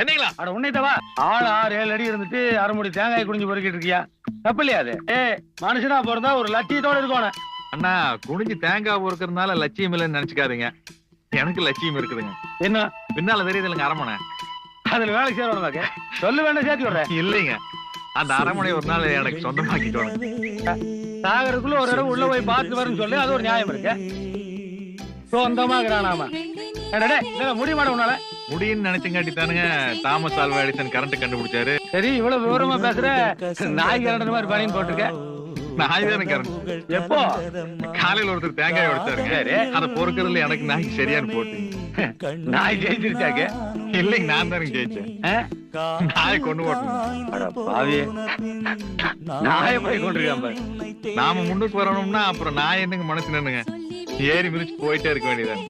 என்னங்களா? அட உன்னைத்தவா ஆள் ஆறு ஏழு அடி இருந்துட்டு அரை முடி தேங்காய் குடிஞ்சு பொறுக்கிட்டு இருக்கியா? தப்பு இல்லையா அது? ஏ மனுஷனா பிறந்தா ஒரு லட்சியத்தோட இருக்கணும் அண்ணா குனிஞ்சு தேங்காய் பொறுக்கறதுனால லட்சியம் இல்லைன்னு நினைச்சுக்காதீங்க. எனக்கு லட்சியம் இருக்குதுங்க. என்ன? பின்னால தெரியுது இல்லைங்க அரமனை அதுல வேலை சேரணும் சொல்லு வேண்டாம் சேர்த்து விடுறேன். இல்லைங்க. அந்த அரமனை ஒரு நாள் எனக்கு சொந்தமாக்கிக்கணும் சாகருக்குள்ள ஒரு இடம் உள்ள போய் பார்த்து வரேன்னு சொல்லி அது ஒரு நியாயம் இருக்கு. சொந்தமா இருக்கிறானாம முடியுமாட உன்னால? முடியும்னு நினைச்சங்காட்டி தானுங்க தாமஸ் ஆல்வா எடிசன் கரண்ட் கண்டுபிடிச்சாரு. சரி இவ்வளவு விவரமா பேசுற நாய் கரண்ட் மாதிரி பணின்னு போட்டிருக்க. நாய் தானே கரண்ட் எப்போ? காலையில ஒருத்தர் தேங்காய் உடைச்சாருங்க சரி. அதை பொறுக்கறதுல எனக்கு நாய் சரியானு போட்டு. நாய் ஜெயிச்சிருச்சாக்க இல்லைங்க நான் தானே ஜெயிச்சேன். நாயை கொண்டு நாயை போய் கொண்டிருக்கான் பாரு. நாம முன்னுக்கு வரணும்னா அப்புறம் நான் என்னங்க மனசு நின்னுங்க? ஏறி மிதிச்சு போயிட்டே இருக்க வேண்டியதான்